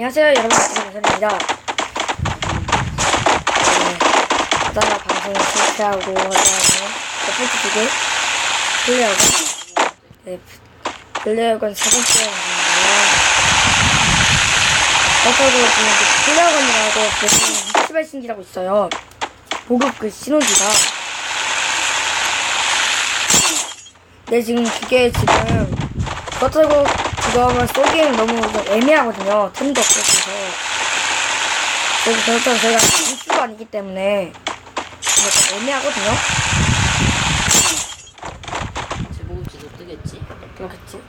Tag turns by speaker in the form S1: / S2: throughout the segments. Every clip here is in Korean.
S1: 안녕하세요 여러분 안녕하십니까 네, 바다나 방송을 실패하고 첫 번째 주제 플레이어건 네 플레이어건 세 번째 어서도 보면 그 플레이어건이라고 무슨 페스티벌 신기라고 있어요 보급 그 신호기가 네 지금 그게 지금 그렇다고 그거만 쏘기에는 너무 애매하거든요. 템도 없고 그래서 그래서 그렇다고 저희가 이슈가 아니기 때문에 좀 애매하거든요.
S2: 제목지도 뜨겠지?
S1: 그렇겠지.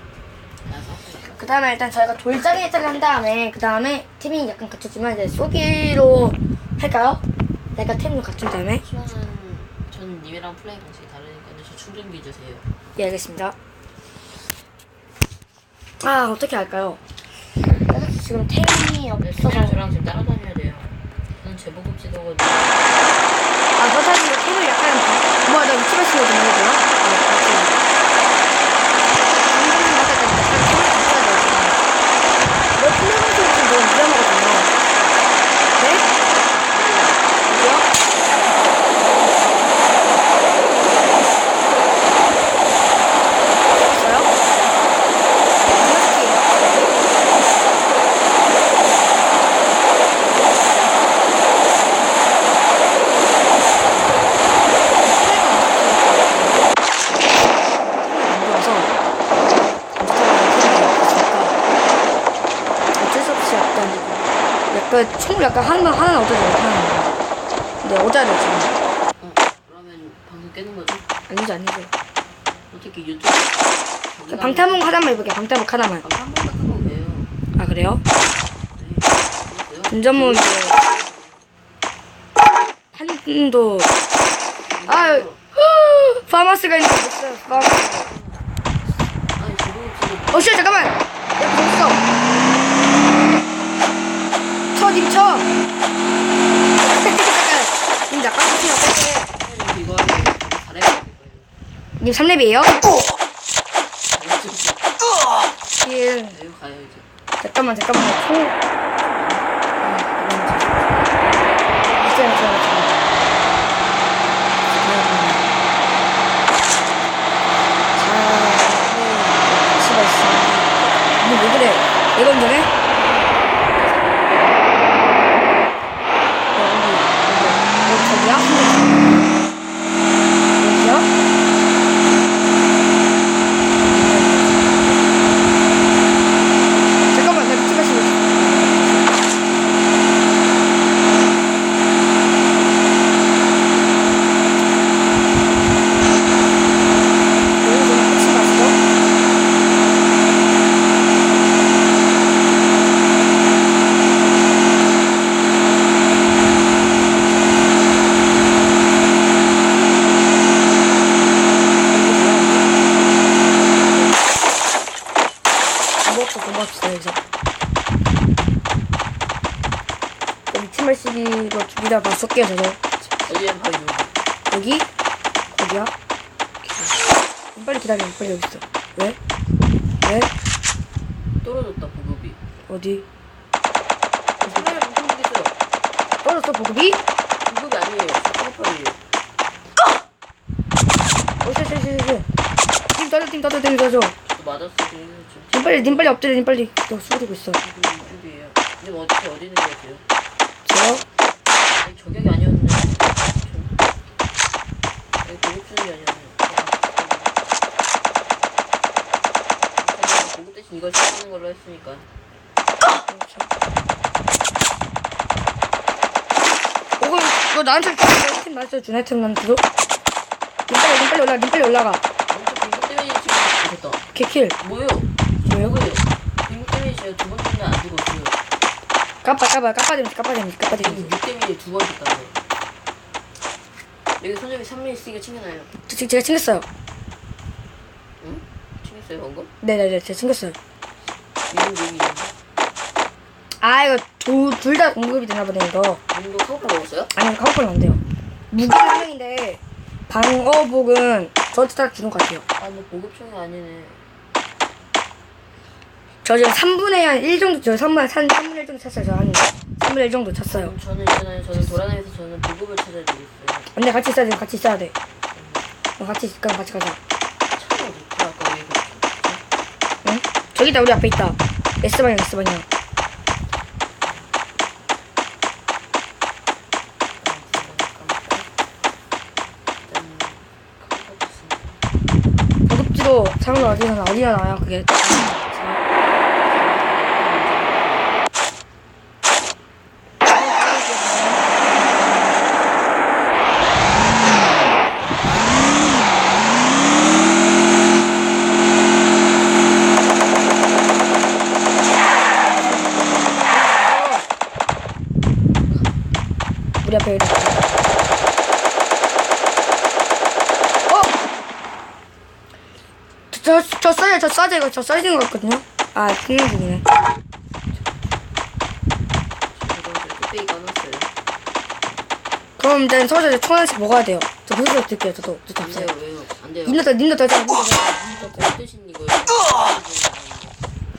S1: 그 다음에 일단 저희가 돌장에 한 다음에 그 다음에 팀이 약간 갖춰지면 이제 쏘기로 할까요? 내가 템을 갖춘 다음에
S2: 수아는 전 님이랑 플레이 방식이 다르니까 저 충전기 주세요.
S1: 예 알겠습니다. 아 어떻게 할까요? 지금
S2: 근데
S1: 없어서
S2: 저랑 지금 따라다녀야 돼요. 저는 제목지도거든요.
S1: 아, 저 사실 템을 약간, 뭐, 나 위치 발신을 좀 해볼게요. 아, 그렇지. 방송을 하다 보니까 약간 템을 바꿔야 되잖아. 너 플레이어건 지금 너무 위험하거든요. 네? 뭐요? 됐어요? 이렇게요. 와서 어쩔 수 없이 약간 약간 친구 약간 하나 하나 얻어야 돼 하나 근데 얻어야 돼 지금
S2: 어, 그러면 방송 깨는 거죠?
S1: 아니죠 아니죠
S2: 어떻게 유튜브
S1: 자, 방탄복 하나만 해볼게 방탄복 하나만
S2: 방탄복 같은 거 왜요?
S1: 아 그래요?
S2: 네. 그러세요?
S1: 이제 한도 아 파마스가 있는데 못 써요 파마스
S2: 아니 제목지도
S1: 어, 씨, 잠깐만! 야, 벌써! 쳐, 님 쳐! 잠깐! 님, 잠깐 치세요, 빼세요.
S2: 이거 하면 잘해야 될 거예요.
S1: 님 3렙이에요?
S2: 어.
S1: 예.
S2: 여기 이제.
S1: 잠깐만, 잠깐만. 총. 이건 전에? 여기, 여기, 여기, 저기야? 여기요? 잠깐만, 나 미친 가시 여기 좀 미친 가시죠? 먹고 고맙습니다 여기서 여기 치말씨기로
S2: 어디에 바로 여기.
S1: 여기 어디야? 빨리 기다려 빨리 여기 있어 왜? 왜?
S2: 떨어졌다 보급이.
S1: 어디?
S2: 카메라 방송 있어요.
S1: 떨어졌어 보급이?
S2: 보급이 아니에요. 스카퍼예요.
S1: 어쩌쩌쩌쩌 팀 떠줘 팀 떠줘
S2: 팀또 맞았어.
S1: 님 빨리 님 빨리 엎드려 님 빨리 너 쏘리고 있어
S2: 지금 유튜브예요. 근데 어떻게 어디 있는 거세요?
S1: 저요?
S2: 아니, 저격이 아니었는데. 여기 보급 주는 게 아니었네. 보급 대신 이걸 사용하는 걸로 했으니까.
S1: 어, 이거 너 나한테 주- 팀 나한테 주네 팀 나한테 줘? 님 빨리 님 빨리 올라가 님 빨리 올라가
S2: 왼쪽 빙고 때문에 지금 됐다.
S1: 개킬
S2: 뭐예요?
S1: 뭐요?
S2: 뭐예요? 빙고 때문에 제가 두 번째는 안 죽었어요.
S1: 까빠 까빠 까빠 데미지 까빠 데미지 까빠 데미지
S2: 6 때문에 두번 죽다고요. 여기 손잡이 3민 있으니까 챙겨놔요.
S1: 저 지금 제가 챙겼어요
S2: 응? 챙겼어요 방금?
S1: 네네네 제가 챙겼어요
S2: 있는데.
S1: 아 이거 둘 다 공급이 되나 보네 이거
S2: 방금 카우파 먹었어요?
S1: 아니 카우팔은 안 돼요 무기 한 명인데 방어복은 저한테 다 주는 것 같아요
S2: 아, 너 보급총이 아니네.
S1: 저 지금 3분의 한 1 정도, 저 3분의, 3, 3분의 1 정도 찼어요. 저 한, 3분의 1 정도 찼어요.
S2: 그럼 저는 있잖아요. 저는 돌아다니면서 저는 보급을 찾아야 되겠어요.
S1: 안 돼, 같이 있어야 돼, 같이 있어야 돼. 어, 같이, 그럼 같이 가자.
S2: 차가 어디 있지? 아까 왜 그랬지?
S1: 응? 저기 있다, 우리 앞에 있다. S방향, S방향. 고급지도 상으로 어디나, 나- 어디나 나와요, 그게. 우리 앞에 이렇게. 어? 저, 저, 저 써야, 저 써야, 이거 저 되는 거 같거든요? 아, 충전 중이네. 그럼 일단 서서 총 하나씩 먹어야 돼요. 저 무슨 드릴게요, 저도. 저도
S2: 안
S1: 없어요.
S2: 돼요. 왜요? 안 돼요.
S1: 님도 더, 님도 더, 더, 님도 더.
S2: 못 드신 이거요.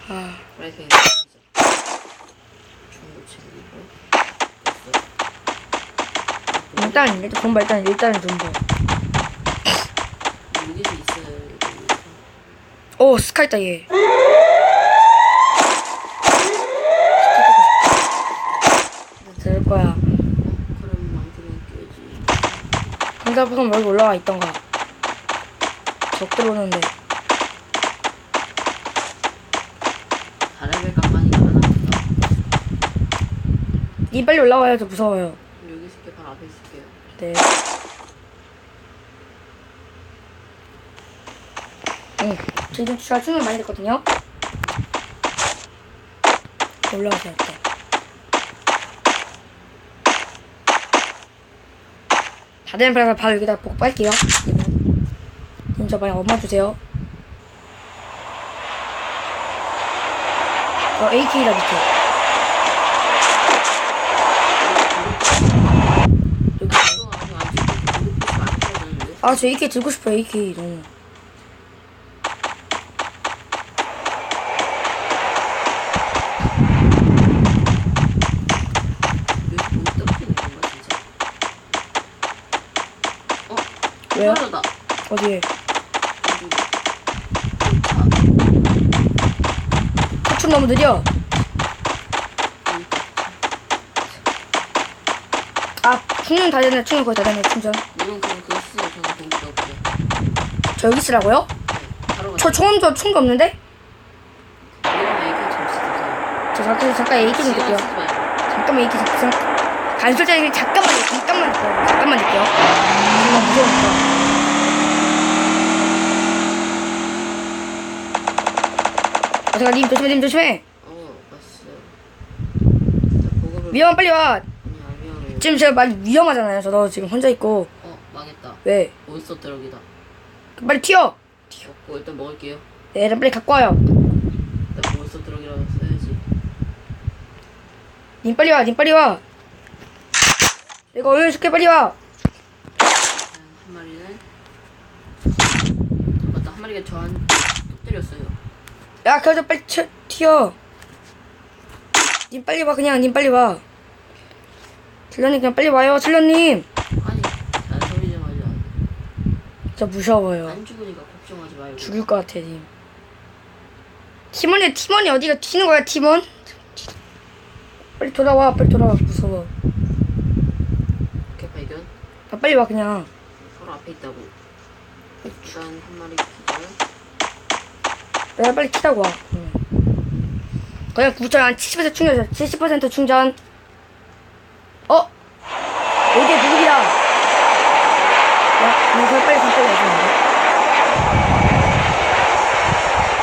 S1: 아,
S2: 프라이팬 중고 챙기고
S1: 일단, 일단 돈 봐, 일단, 일단은 돈 봐.
S2: 여기서 있어요.
S1: 오, 스카 있다, 얘. 들 거야.
S2: 그럼 깨지.
S1: 상자부금 여기 올라와 있던가. 적 들어오는데.
S2: 다레벨.
S1: 니 빨리 올라와요, 저 무서워요.
S2: 여기 있을게 바로 앞에 있을게요.
S1: 네. 응. 지금 제가 춤을 많이 됐거든요. 올라가세요, 일단. 다 되는 바람에 바로 여기다 복 빨게요. 지금 저 방에 엄마 주세요. 어, AK라 밑에. 여기.
S2: 또 아직 안 찍고 보급부스 안 찍었는데.
S1: 아, 저 AK 들고 싶어요, AK. 너무.
S2: 어?
S1: 왜요?
S2: 떨어졌다.
S1: 어디에? 춤 너무 느려. 아, 충전 다 되네. 충전 거의 다 되네. 충전.
S2: 이건 그냥 그거 쓰세요. 저는 공기가 없어요.
S1: 저 여기 쓰라고요?
S2: 네. 바로
S1: 저저 총도 없는데? 저 잠깐 잠깐 AK 좀
S2: 말고.
S1: 잠깐만 AK 잠깐. 간술자님 잠깐만 잠깐만. 잠깐만 드릴게요. 정말. 아, 잠깐 님 조심해 님 조심해.
S2: 어, 봤어요. 나 보급을
S1: 위험 빨리 와.
S2: 아니.
S1: 지금 제가 많이 위험하잖아요. 저도 지금 혼자 있고.
S2: 어, 망했다.
S1: 왜?
S2: 몬스터 드럭이다.
S1: 빨리 튀어.
S2: 먹고 일단 먹을게요.
S1: 네, 일단 빨리 갖고 와요.
S2: 일단 몬스터 드럭이라고 써야지.
S1: 님 빨리 와. 님 빨리 와. 내가 얼른 줄게 빨리 와.
S2: 한 마리는 맞다 한 마리가 저한 뚝 때렸어요.
S1: 야, 그저 빨리 튀어, 튀어. 님 빨리 와, 그냥, 님 빨리 와. 칠러님, 그냥 빨리 와요, 칠러님.
S2: 아니 잔소리 좀 하지 마.
S1: 진짜 무서워요.
S2: 안 죽으니까 걱정하지 말고.
S1: 죽을 것 같아, 님. 팀원이, 팀원이 어디가 튀는 거야, 팀원? 빨리 돌아와, 빨리 돌아와, 무서워.
S2: 이렇게 발견.
S1: 아, 빨리 와, 그냥.
S2: 서로 앞에 있다고. 일단 한 마리 기절.
S1: 내가 빨리 키다고 와. 응. 그냥 구절 한70% 충전, 70% 충전. 어? 여기에 누구야? 야, 너 그걸 빨리 잠깐 해주는데.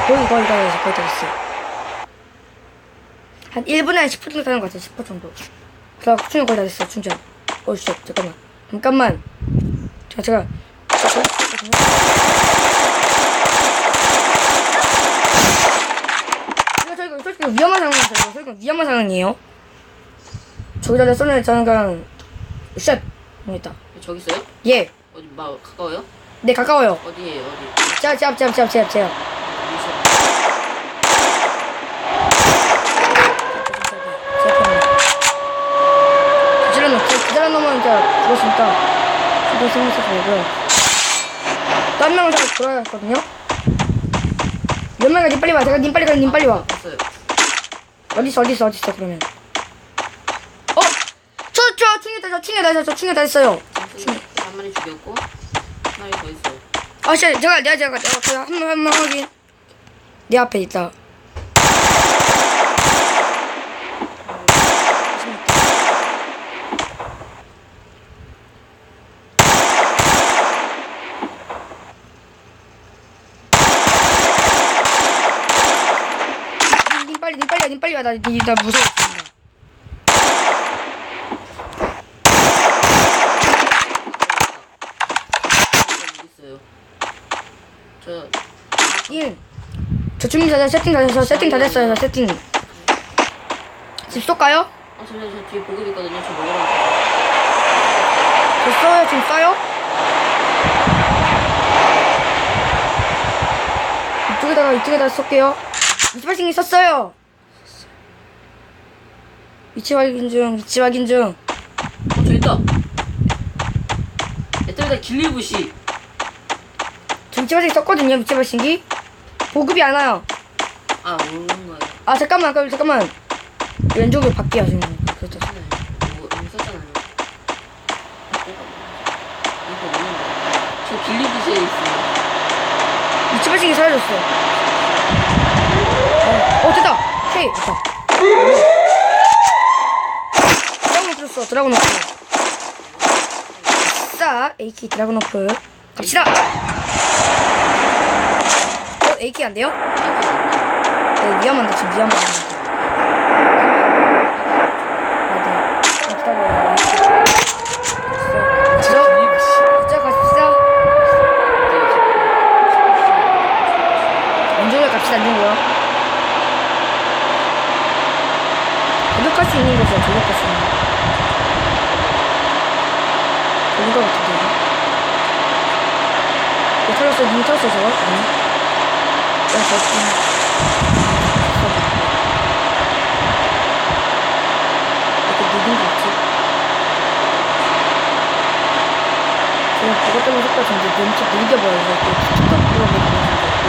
S1: 거의 거의 다 됐어, 거의 다 됐어. 한 1분에 한 10분 정도 하는 것 같아, 10분 정도. 그래, 충전 거의 다 됐어, 충전. 어, 씨, 잠깐만. 잠깐만. 제가, 제가, 저기. 이거 솔직히 위험한 상황이에요. 솔직히 위험한 상황이에요. 저기다 쏘는 저는 그냥 샷 했다.
S2: 저기 있어요?
S1: 예,
S2: 어디 막 가까워요?
S1: 네 가까워요.
S2: 어디에요? 어디?
S1: 제가 제가 제가.
S2: 무시해.
S1: 한 놈은 저도 생각해서 되고요. 또한 명은 저기 돌아야 했거든요. 몇 명이 님 빨리 와. 제가 님 빨리 가. 님 빨리 와. 어디 있어 어디 있어 어디 있어 그러면. 어? 저저 충이다 저 충이다 저 충이다 했어요.
S2: 한 마리 죽였고 한 마리 더 있어요.
S1: 아 씨, 제가 내가 제가 내가 제가 한명 한명 확인. 내 앞에 있다. 님, 님 빨리 와나 나 무서워.
S2: 저
S1: 님, 저 준비 다 됐- 세팅 다 됐어 세팅 다 됐어요 저 세팅. 집 쏠까요?
S2: 아, 잠시만, 저 뒤에 보급 있거든요. 저 먹으러 갈게요.
S1: 저 써요 지금 써요? 이쪽에다가 이쪽에다 쏠게요. 발신기 썼어요. 위치 확인 중 위치 확인 중.
S2: 어, 저 있다. 애들다 길리부시.
S1: 저 위치 발신기 썼거든요 위치 발신기. 보급이 안 와요.
S2: 아, 모르는 거예요.
S1: 아 잠깐만 그럼 잠깐만 왼쪽으로 바뀌어 지금. 그렇죠.
S2: 이거 이미 썼잖아요. 이거 뭐는 저 길리부시에 있어요.
S1: 위치 발신기 사라졌어. 어, 어 됐다. 오케이 됐다. 들었어 드라곤 오프. 싸 AK 드라곤 오프. 갑시다. 어 AK 안 돼요? 네 위험한데 지금 위험한데. 아, 네. 좀 기다려요.
S2: 저 길리부시.
S1: 진짜 갑시다. 안쪽에 갑시다 안쪽으로. 저격할 수 있는 거죠 저격할 수 있는 거. 좋은 거 같은데. 이거 털었어 눈 털었어 저거? 아니. 야 저거. 이렇게 누군 거 같지? 그냥 그것 때문에 속도 전제 눈치 느껴버려서 또그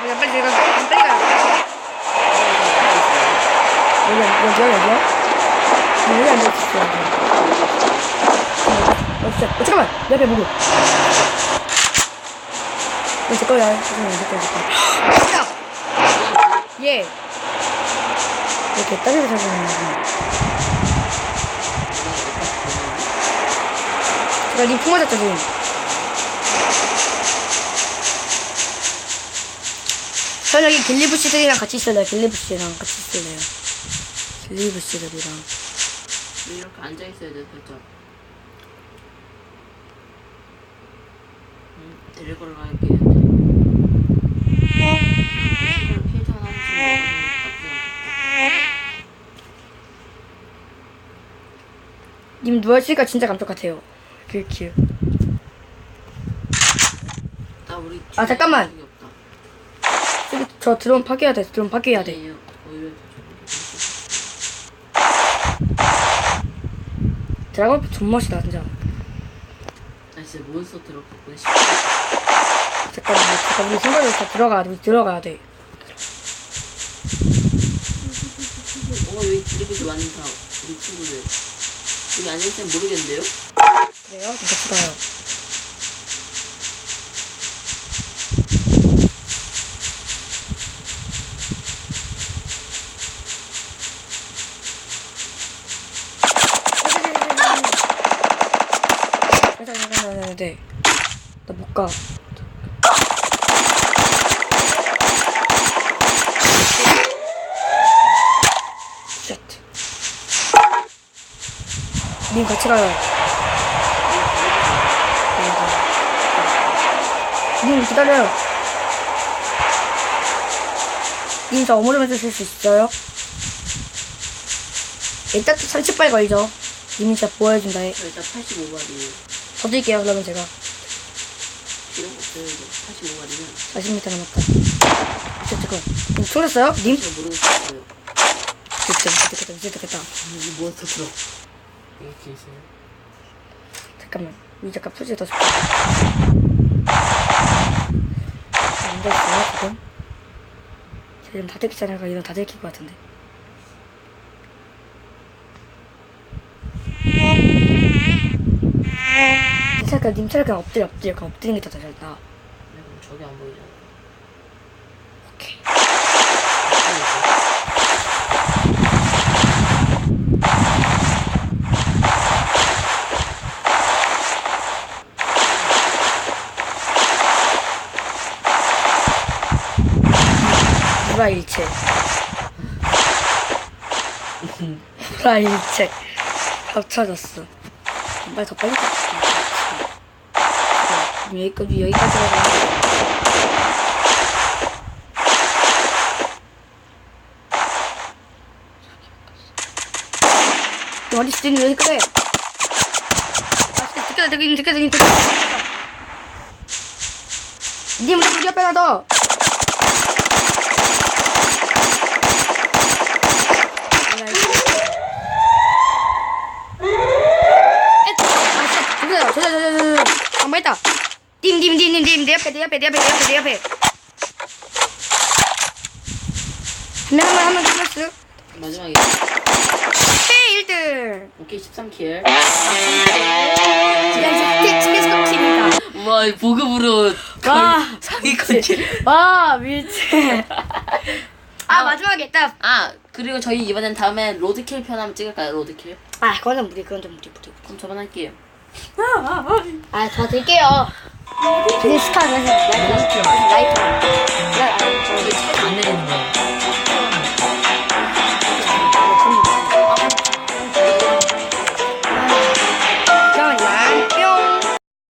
S1: 그냥 빨리 가요 여기 안- 여기야 여기야? 여기 앉아있어 어어 잠깐만! 내 앞에 보고 제 거야 거야 제 거야 야! 예. 이렇게 따지게 잡아놓는 제가 님품 맞았죠 지금. 전 여기 길리부시들이랑 같이 있을래요. 길리부시랑 같이 있을래요. 길리부시들이랑.
S2: 이렇게 앉아 있어야 돼, 살짝. 음, 데리고 갈게요. 필터 하나 주면 나쁘지 않겠다.
S1: 님 누워있으니까 진짜 감쪽 같아요 큐큐
S2: 나 우리
S1: 아, 잠깐만.
S2: 적이 없다.
S1: 여기 저 드론 파괴해야 돼 드론 파괴해야 돼
S2: 아니에요. 오히려 더
S1: 드라곤 존 멋이다 진짜
S2: 나 진짜 몬스터 들었거든.
S1: 잠깐만 잠깐 우리 다 들어가야 돼 우리 들어가야 돼
S2: 어, 여기 길리부시 많다. 우리 친구들. 여기 앉아있으면 모르겠는데요?
S1: 그래요? 진짜 싫어요 네. 나 못 가. 쉣. 님 같이 가요. 님 기다려요. 님 저 어무름 해주실 수 있어요? 일단 30발 걸죠. 님이 진짜 보여준다 해.
S2: 저 일단 85발이에요.
S1: 더 드릴게요 그러면 제가.
S2: 필요가 없어요 이제 85마리면
S1: 40m 남았다. 진짜 잠깐. 님 총렸어요? 님?
S2: 잘 모르겠어요
S1: 진짜 진짜 됐겠다. 진짜 됐겠다.
S2: 이거 뭐 들어 이렇게 있어요
S1: 잠깐만. 이 잠깐 푸지 더 줄게. 뭔가 있어요 지금? 지금 다 들키잖아요. 이런 다 들킬 것 같은데. 괜찮을까? 님 차라리 그냥 엎드려 엎드려 그냥 엎드리는 게 더 잘다.
S2: 네, 저기 안 보이잖아
S1: 불화일체. 불화일체. 합쳐졌어. 빨리 더 빨리 가. 여기까지 여기까지 가자. 어디 있어? 왜 그래? 아, 듣겠다, 듣겠다, 듣겠다, 듣겠다. 님, 우리 옆에 놔둬. 저기요, 저기, 저기, 저기, 저기. 가만 있다. 님, 내 옆에, 내 옆에, 내 옆에, 내 옆에, 내 옆에. 한명 한명 한명 끝났어.
S2: 마지막에
S1: 헤이 1등.
S2: 오케이 13킬
S1: 지금 스틱 스틱입니다.
S2: 우와 보급으로
S1: 와.
S2: 상위권 킬.
S1: 와 밀체. 아 마지막에 딱.
S2: 아 그리고 저희 이번엔 다음에 로드킬 편 한번 찍을까요 로드킬?
S1: 아 그건 좀 무리 그건 좀 무리 무리.
S2: 그럼 저번 할게요
S1: 아 도와드릴게요. 저는 스카는 라이터. 라이터.
S2: 이게 차안 내리는 거예요